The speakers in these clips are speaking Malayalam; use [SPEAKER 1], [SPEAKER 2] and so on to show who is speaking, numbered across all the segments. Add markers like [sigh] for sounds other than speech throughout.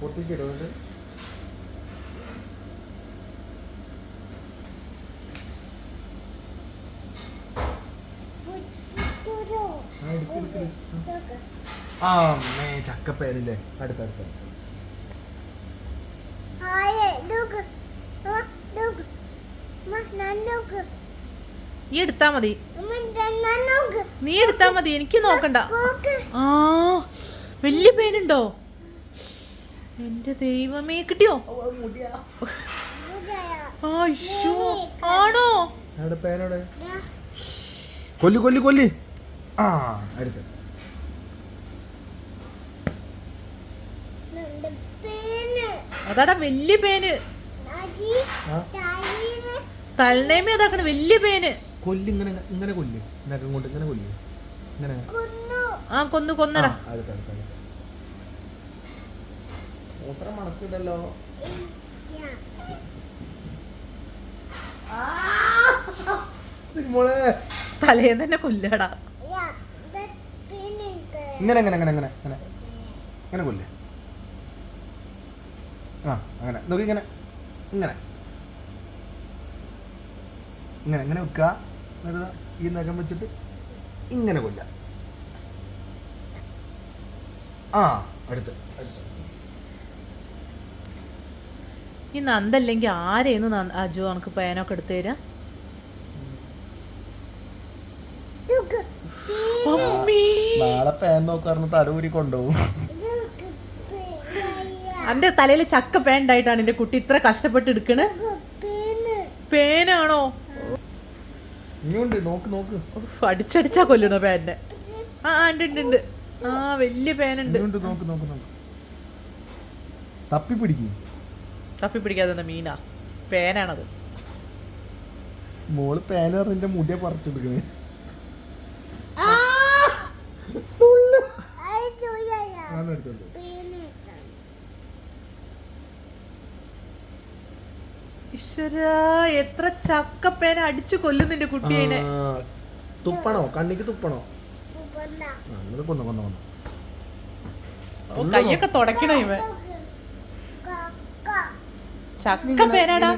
[SPEAKER 1] പൊട്ടിക്കിടും ഇത് ആ, അമ്മേ ചക്കപ്പേരില്ലേ അടുത്ത അടുത്ത
[SPEAKER 2] നീ എടുത്താ മതി. നീ എടുത്താ മതി. എനിക്ക് നോക്കണ്ട. ആ വലിയ പേനുണ്ടോ? എന്റെ ദൈവമേ കിട്ടിയോ. ആണോ?
[SPEAKER 1] കൊല്ലി കൊല്ലി കൊല്ലി. ആ അടുത്ത
[SPEAKER 2] അതാടാ വലിയ പേന്. തലനേമ അതാക്കണ വലിയ പേന്.
[SPEAKER 1] കൊല്ലി ഇങ്ങനെ ഇങ്ങനെ കൊല്ലി. ഇങ്ങനെ കൊണ്ട് ഇങ്ങനെ കൊല്ലി. ഇങ്ങനെ.
[SPEAKER 2] ആ കൊന്നു കൊന്നടാ.
[SPEAKER 1] അടുത്ത മൂത്രം മണക്കിടല്ലോ മോളെ
[SPEAKER 2] തലേന്ന് തന്നെ കൊല്ലടാ.
[SPEAKER 1] ഇങ്ങനെ ഇങ്ങനെ ഇങ്ങനെ ഇങ്ങനെ ഇങ്ങനെ. ഇങ്ങനെ കൊല്ലേ. ആ അങ്ങനെ. നോക്കി ഇങ്ങനെ. ഇങ്ങനെ. ഇങ്ങനെ ഇങ്ങനെ വെക്കുക. എന്നിട്ട് ഈ നഖം വെച്ചിട്ട് ഇങ്ങനെ കൊല്ല ആ അടുത്ത് അടുത്ത്
[SPEAKER 2] ഈ നന്ദല്ലെങ്കിൽ ആരെയെന്ന് അജു എനിക്ക് പേനൊക്കെ എടുത്തു തരാ. അമ്മേ.
[SPEAKER 1] പേൻ കൊണ്ടുപോകും.
[SPEAKER 2] അന്റെ തലയിൽ ചക്ക പേൻ ഉണ്ടായിട്ടാണ് എന്റെ കുട്ടി ഇത്ര കഷ്ടപ്പെട്ട് എടുക്കണേനാണോ അടിച്ചടിച്ചാ കൊല്ലണോ പേനെ ആ ആ, ഉണ്ട് ഉണ്ട് ഉണ്ട്. ആ വലിയ പേനുണ്ട്.
[SPEAKER 1] ഇനിയുണ്ട് നോക്ക് നോക്ക് നോക്ക്. തപ്പി പിടിക്കും.
[SPEAKER 2] തപ്പി പിടിക്കാതെ മീനാ. പേനാണത്.
[SPEAKER 1] മോൾ പേനറിന്റെ മുടിയ
[SPEAKER 2] ഈശ്വര എത്ര ചക്ക പേന അടിച്ചു കൊല്ലും നിന്റെ
[SPEAKER 1] കുട്ടിയെ തുപ്പണോ? കണ്ണിക്ക് തുപ്പണോ? കൊന്നു കൊന്നു കൊന്നു.
[SPEAKER 2] കയ്യൊക്കെ തുടക്കണോ ഇവൻ? ചക്ക
[SPEAKER 1] പേരാടാ.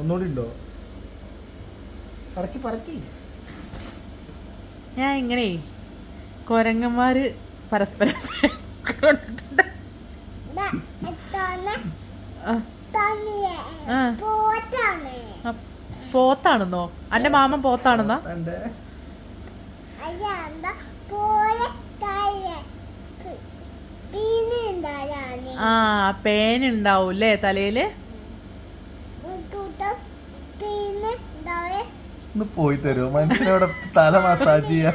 [SPEAKER 1] ഒന്നുകൂടി ഉണ്ടോ? പറക്കി പറക്കി.
[SPEAKER 2] ഞാൻ ഇങ്ങനെ കൊരങ്ങന്മാര് പരസ്പരം കൊണ്ടിട്ടുണ്ട്. പോത്താണെന്നോ? അന്റെ മാമൻ പോത്താണെന്നാ? ആ പേനുണ്ടാവൂല്ലേ തലയിൽ?
[SPEAKER 1] ഒന്ന് പോയി തരുമോ മനുഷ്യനവിടെ തല മസാജ് ചെയ്യാ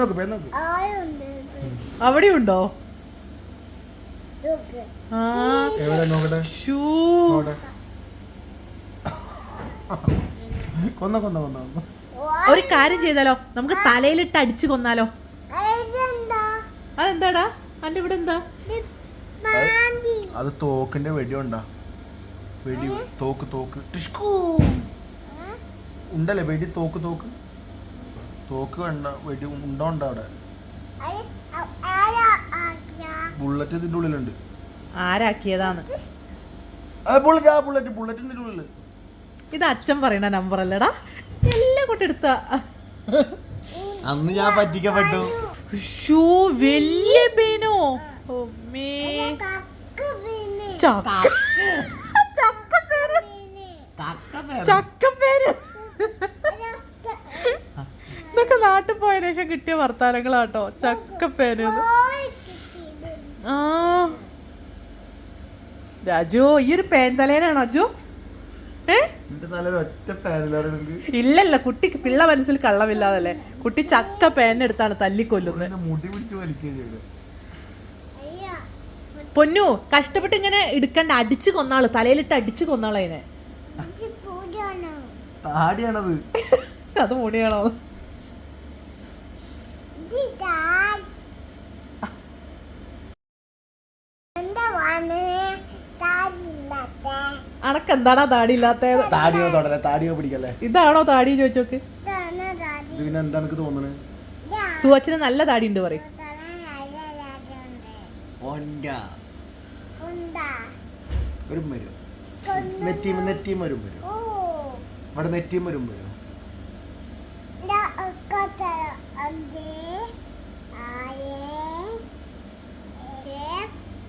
[SPEAKER 1] നോക്ക് നോക്ക്.
[SPEAKER 2] അവിടെ ഉണ്ടോ ആ
[SPEAKER 1] എവിടെ നോക്കട്ടെ? കൊന്ന കൊന്ന കൊന്ന കൊന്ന.
[SPEAKER 2] ഒരു കാര്യം ചെയ്താലോ? നമുക്ക് തലയിലിട്ട് അടിച്ചു കൊന്നാലോ? അതെന്താടാ? അന്റെ ഇവിടെ എന്താ?
[SPEAKER 1] അത് തോക്കിന്റെ വെടി ഉണ്ടാ വെടി തോക്ക് തോക്ക്. ടിഷ്കൂ. ഉണ്ടല്ലേ വെടി തോക്ക് തോക്ക്? തോക്ക് വേണ്ട വെടി ഉണ്ടോ ഉണ്ടോ അവിടെ? ബുള്ളറ്റ് ഇതിന്റെ ഉള്ളിലുണ്ട്.
[SPEAKER 2] ആരാക്കിയതാണ്
[SPEAKER 1] ആ ബുള്ളറ്റ് ആ ബുള്ളറ്റ് ബുള്ളറ്റിന്റെ ഉള്ളിൽ
[SPEAKER 2] ഇത് അച്ഛൻ പറയുന്ന നമ്പർ അല്ലടാ. എല്ലാം കൊണ്ടെടുത്ത
[SPEAKER 1] അന്ന് ഞാൻ പറ്റിക്കപ്പെട്ടു.
[SPEAKER 2] ഷൂ വലിയ പേനോ? അമ്മേ. ചക്ക. ചക്കപ്പേര്. ഇതൊക്കെ നാട്ടിൽ പോയതിനു ശേഷം കിട്ടിയ വർത്താനങ്ങളാട്ടോ. ചക്കപ്പേര്. ആ. രാജു ഈ ഒരു പേൻ തലേനാണോ അജു ഏ
[SPEAKER 1] എന്റെ തലയിൽ ഒറ്റ പാനലാണ് എനിക്ക്
[SPEAKER 2] ഇല്ലല്ല കുട്ടിക്ക് പിള്ള മനസ്സിൽ കള്ളമില്ലാതല്ലേ? കുട്ടി ചക്ക പേനെടുത്താണ് തല്ലിക്കൊല്ലുന്നത് പൊന്നു കഷ്ടപ്പെട്ട് ഇങ്ങനെ എടുക്കണ്ട അടിച്ചു കൊന്നാൾ തലയിലിട്ട് അടിച്ചു
[SPEAKER 1] കൊന്നാളതിനെ [laughs]
[SPEAKER 2] അത് മുടിയാണോ? അനക്ക് എന്താടാ താടി ഇല്ലാത്തത്
[SPEAKER 1] താടിയോ തൊടരെ താടിയോ പിടിക്കല്ലേ?
[SPEAKER 2] ഇതാണോ താടി ചോദിച്ചോക്ക്?
[SPEAKER 1] പിന്നെ എന്താ എനിക്ക് തോന്നണേ?
[SPEAKER 2] സുവച്ചന് നല്ല താടി ഉണ്ട് പറയും
[SPEAKER 1] വരും വരും നെറ്റിയും നെറ്റിയും വരും വരും അവിടെ നെറ്റിയും വരും വരും
[SPEAKER 3] കാറ്റും പോറ്റി
[SPEAKER 2] എന്ത്
[SPEAKER 3] എന്നെ നോക്കി എന്നെ നോക്കി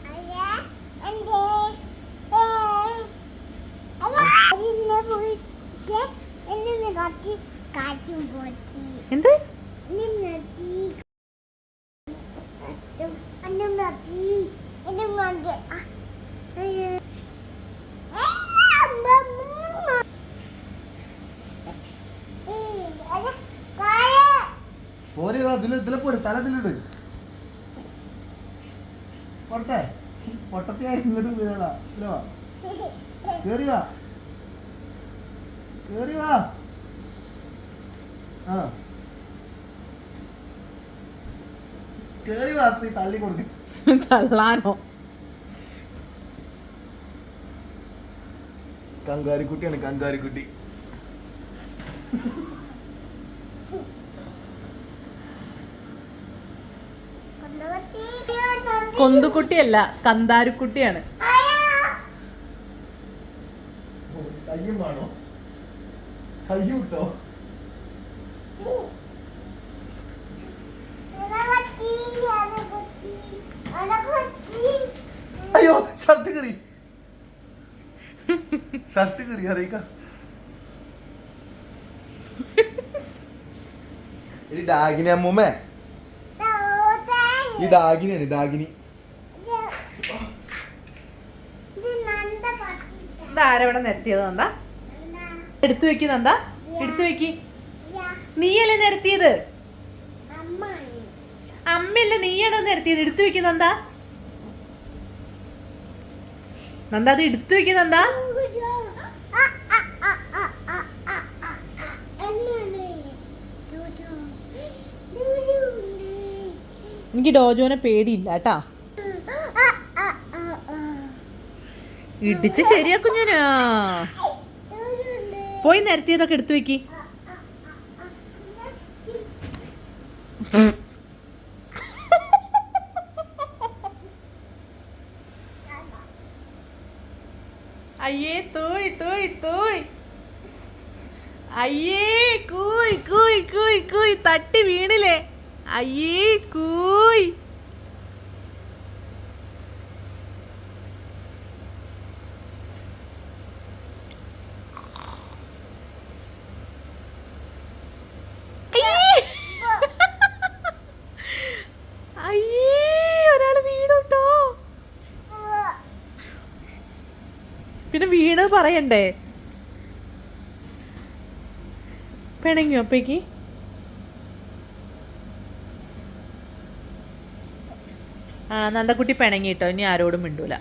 [SPEAKER 3] എന്നെ നോക്കി ആ, അയ്യോ. ആ, അമ്മ, അമ്മ. ഉം, അത് കായ.
[SPEAKER 1] പോരെ ഇതിൽ പോരെ തല ഇതിലിട്. പോട്ടെ പൊട്ടത്തിയായി ഇങ്ങോട്ട് വീഴാ കേറിയോ? കേറിയോ? വാ കേറി വാ ആ. കേറി വാ ശ്രീ തള്ളി കൊടുക്ക.
[SPEAKER 2] തള്ളാനോ?
[SPEAKER 1] കങ്കാരിക്കുട്ടിയാണ് കങ്കാരിക്കുട്ടി.
[SPEAKER 3] കൊണ്ടുപോയി
[SPEAKER 2] കൊന്തുകുട്ടിയല്ല കന്താരുക്കുട്ടിയാണ്.
[SPEAKER 1] കയ്യും വേണോ? കയ്യും ഇട്ടോ അയ്യോ ഷർട്ട് കയറി ഷർട്ട് കീറി അറിയിക്ക? ഈ ഡാഗിനി അമ്മൂമ്മേ. ഈ ഡാഗിനിയാണ് ഡാഗിനി.
[SPEAKER 2] ഇതാരവിടെ നിരത്തിയത് നന്ദാ? എടുത്തു വെക്ക് നന്ദാ. എടുത്തു വെക്ക്. നീയല്ലേ നിരത്തിയത്? അമ്മയല്ലേ നീയാണോ നിരത്തിയത്? എടുത്തു വെക്ക് നന്ദാ. നന്ദ അത് എടുത്തു വെക്ക് നന്ദാ. എനിക്ക് ഡോജോനെ പേടിയില്ല കേട്ടാ. ഇടിച്ച് ശരിയാക്കും ഞാനാ പോയി നിരത്തിയതൊക്കെ എടുത്തു വെക്കി. അയ്യേ തൂയ് തൂയ് തൂയ്. അയ്യേ കൂയ് കൂയ് കൂയ് കൂയ് തട്ടി വീണില്ലേ? അയ്യേ കൂയ് അയ്യേ. അയ്യേ ഒരാൾ വീണുട്ടോ വീണ് പറയണ്ടേ? പിണങ്ങിയോ അപ്പേക്ക് ആ നന്ദക്കുട്ടി പിണങ്ങിട്ടോ ഇനി ആരോടും മിണ്ടൂല.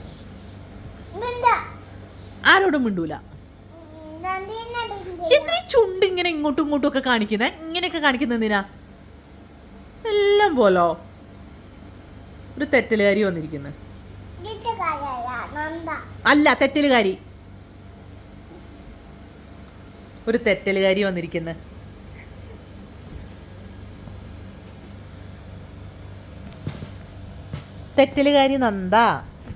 [SPEAKER 2] ആരോടും മിണ്ടൂല. എന്നീ ചുണ്ട് ഇങ്ങനെ ഇങ്ങോട്ടും ഇങ്ങോട്ടും ഒക്കെ കാണിക്കുന്ന? ഇങ്ങനെയൊക്കെ കാണിക്കുന്ന എന്തിനാ? എല്ലാം പോലോ? ഒരു തെറ്റലുകാരി വന്നിരിക്കുന്നു. അല്ല തെറ്റലുകാരി. ഒരു തെറ്റലുകാരി വന്നിരിക്കുന്നത് തെറ്റലുകാരി നന്ദ.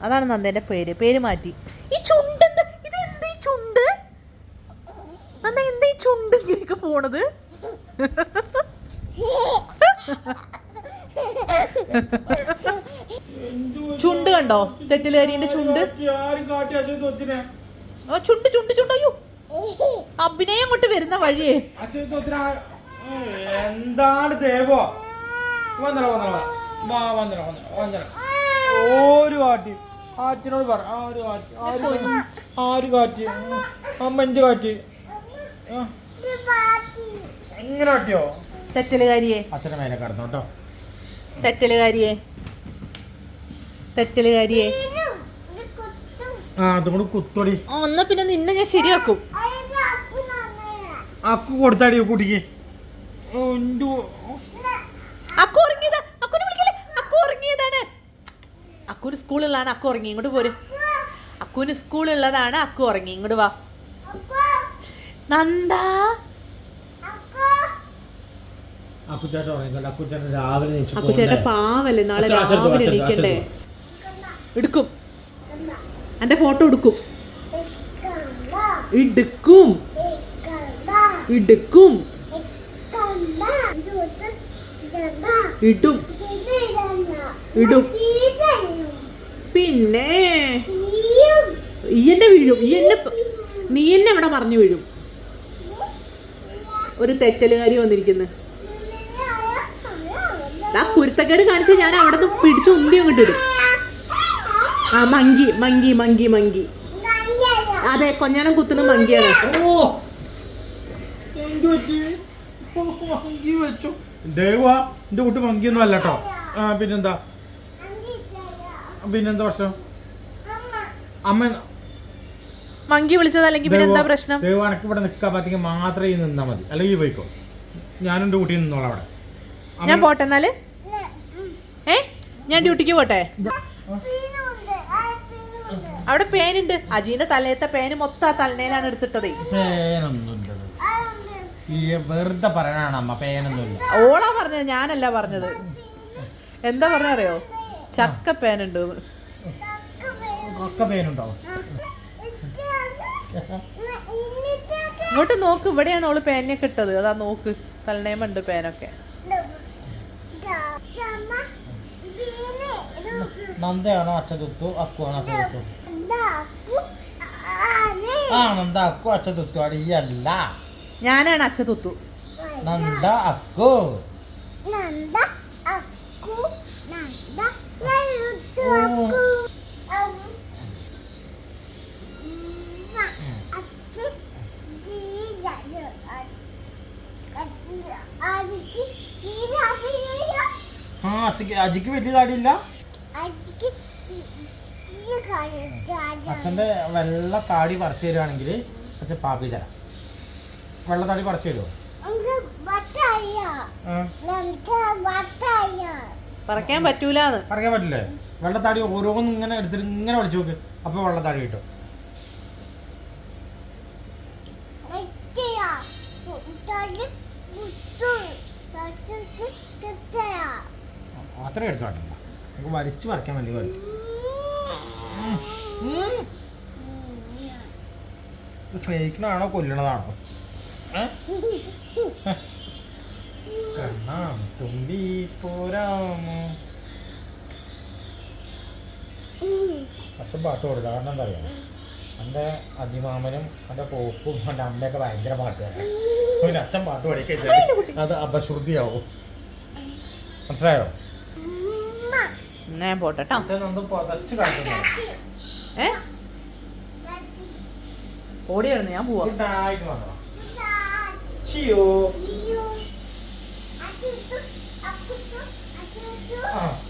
[SPEAKER 2] അതാണ് നന്ദേന്റെ പേര്. പേര് മാറ്റി. ഈ ചുണ്ട് ഇത് എന്താ ഈ ചുണ്ട്? നന്ദ എന്താ ഈ ചുണ്ട് ഇങ്ങനെയൊക്കെ പോണത്? ചുണ്ട് കണ്ടോ? തെറ്റലുകാരിന്റെ ചുണ്ട്. ചുണ്ട് ചുണ്ട് ചുണ്ട്. അയ്യോ. അഭിനയം കൊണ്ട് വരുന്ന വഴിയേ.
[SPEAKER 4] എന്താണ് ദേവോ? വന്നോ വന്നോ വാ വന്നോ വന്നല ഒരു കാറ്റ്. ആറ്റിനോട് പറ ആ ഒരു കാറ്റ് ആ ഒരു കാറ്റ്, ആ കാറ്റ് എങ്ങനെ കാട്ടിയോ?
[SPEAKER 2] തെറ്റലുകാരിയെ.
[SPEAKER 4] അച്ഛനെ മേലെ കടന്നു കേട്ടോ.
[SPEAKER 2] തെറ്റലുകാരിയെ. തെറ്റലുകാരിയെ.
[SPEAKER 4] ആ അതുകൊണ്ട് കുത്തൊടി.
[SPEAKER 2] എന്നാ പിന്നെ നിന്നെ ഞാൻ ശരിയാക്കും.
[SPEAKER 4] അക്കു കൊടുത്താടി കുട്ടിക്ക്.
[SPEAKER 2] അക്കു ഉറങ്ങിയതാ. അക്കുനെ വിളിക്കല്ലേ? അക്കു ഉറങ്ങിയതാണ്. അക്കുന് സ്കൂളിലാണ് അക്കു ഉറങ്ങി. ഇങ്ങോട്ട് പോര്. അക്കുന് സ്കൂളുള്ളതാണ്. അക്കു ഉറങ്ങി. ഇങ്ങോട്ട് വാ. നന്ദാ? പാവല്ലേ. നാളെ രാവിലെ എണീക്കണ്ടേ? എടുക്കും. എന്റെ ഫോട്ടോ എടുക്കും. എടുക്കും.
[SPEAKER 3] ഇതണ്ട
[SPEAKER 2] ഇടും. ഇടും. പിന്നെ ഈ വീഴും. ഈ എന്നെ നീ എന്നെ ഇവിടെ മറിഞ്ഞു വീഴും. ഒരു തെറ്റലുകാരി വന്നിരിക്കുന്നു. ആ കുരുത്തക്കേട് കാണിച്ച് ഞാൻ അവിടെ നിന്ന് പിടിച്ച് ഉന്തി അങ്ങോട്ട് ഇടും. ആ മങ്കി മങ്കി മങ്കി മങ്കി. അതെ കൊഞ്ഞാനം കുത്തുന്ന മങ്കിയാണ്.
[SPEAKER 4] ഓ പറ്റി? മങ്കി വെച്ചു. ദേവാ എന്റെ കുട്ടി മങ്കിയൊന്നും അല്ല കേട്ടോ ആ പിന്നെന്താ? പിന്നെന്താ പ്രശ്നം? അമ്മ
[SPEAKER 2] മങ്കി വിളിച്ചത് അല്ലെങ്കിൽ പിന്നെ എന്താ പ്രശ്നം?
[SPEAKER 4] ദൈവം എനക്ക് ഇവിടെ നിൽക്കാൻ പറ്റുമെങ്കിൽ മാത്രമേ നിന്നാ മതി. അല്ലെങ്കിൽ പോയിക്കോ. ഞാനും എന്റെ കുട്ടി നിന്നോളാം അവിടെ.
[SPEAKER 2] ഞാൻ പോട്ടെ എന്നാൽ? ഏ? ഞാൻ ഡ്യൂട്ടിക്ക് പോട്ടെ? അവിടെ പേനുണ്ട്. അജീന്റെ തലയത്തെ പേന് മൊത്തം ആ തലനയിലാണ് എടുത്തിട്ടതേ.
[SPEAKER 4] പേനൊന്നുമില്ല. ഈ വെറുതെ പറയാനാണ് അമ്മ പേനൊന്നുമില്ല.
[SPEAKER 2] ഓളാ പറഞ്ഞത് ഞാനല്ല പറഞ്ഞത്. എന്താ പറഞ്ഞറിയോ ചക്ക പേനുണ്ട്.
[SPEAKER 4] ഒക്കെ
[SPEAKER 2] ഇങ്ങോട്ട് നോക്ക് ഇവിടെയാണ് ഓൾ പേനെ ഇട്ടത്. അതാ നോക്ക് തലനേമുണ്ട് പേനൊക്കെ.
[SPEAKER 4] നന്ദയാണോ അച്ഛ അക്കുവാണോ അക്കു? ആണോ അച്ഛ തുത്തു ആ നന്ദ അക്കു അച്ഛ തുത്തു അടിയല്ല.
[SPEAKER 2] ഞാനാണ് അച്ഛ തുത്തു.
[SPEAKER 4] നന്ദ അക്കു.
[SPEAKER 3] നന്ദ അക്കു. നന്ദ അക്കു.
[SPEAKER 4] ആ അച്ഛക്ക് അജിക്ക് വലിയ താടിയില്ല? അച്ഛന്റെ വെള്ള താടി പറിച്ചു തരുവാണെങ്കിൽ അച്ഛൻ പാപ്പി തരാം. വെള്ള താടി പറിച്ചു തരുമോ
[SPEAKER 2] പറക്കാൻ പറ്റൂല
[SPEAKER 4] പറക്കാൻ പറ്റില്ലേ? വെള്ളത്താടി ഓരോന്നും ഇങ്ങനെ എടുത്തിട്ട് ഇങ്ങനെ പഠിച്ചു നോക്ക്. അപ്പൊ വെള്ളത്താടി കിട്ടും. അത്രേ എടുത്തു കാട്ടില്ല നമുക്ക് വലിച്ചു പറിക്കാൻ വേണ്ടി പറ്റും ഇത് സ്നേഹിക്കണതാണോ കൊല്ലണതാണോ? ഏ? കണ്ണാം തുമ്പി പോരാമോ? അച്ഛൻ പാട്ട് കൊടുക്കുക കാരണം എന്താ പറയുക എന്റെ അജിമാമനും എന്റെ പോപ്പും എന്റെ അമ്മയൊക്കെ ഭയങ്കര പാട്ടുകാരാണ് പിന്നെ അച്ഛൻ പാട്ട് പഠിക്കരുത് അത് അപശ്രുതിയാവും. മനസ്സിലായോ?
[SPEAKER 2] ഞാൻ പോട്ടെ
[SPEAKER 4] കാട്ടുന്നു.
[SPEAKER 2] ഏ? ഓടിയായിരുന്നു ഞാൻ പോവാ.
[SPEAKER 4] നൈറ്റ് മദർ ചിയോ
[SPEAKER 3] അക്കുത്തു അക്കുത്തു അക്കുത്തു
[SPEAKER 4] ആ.
[SPEAKER 3] അക്കുത്തു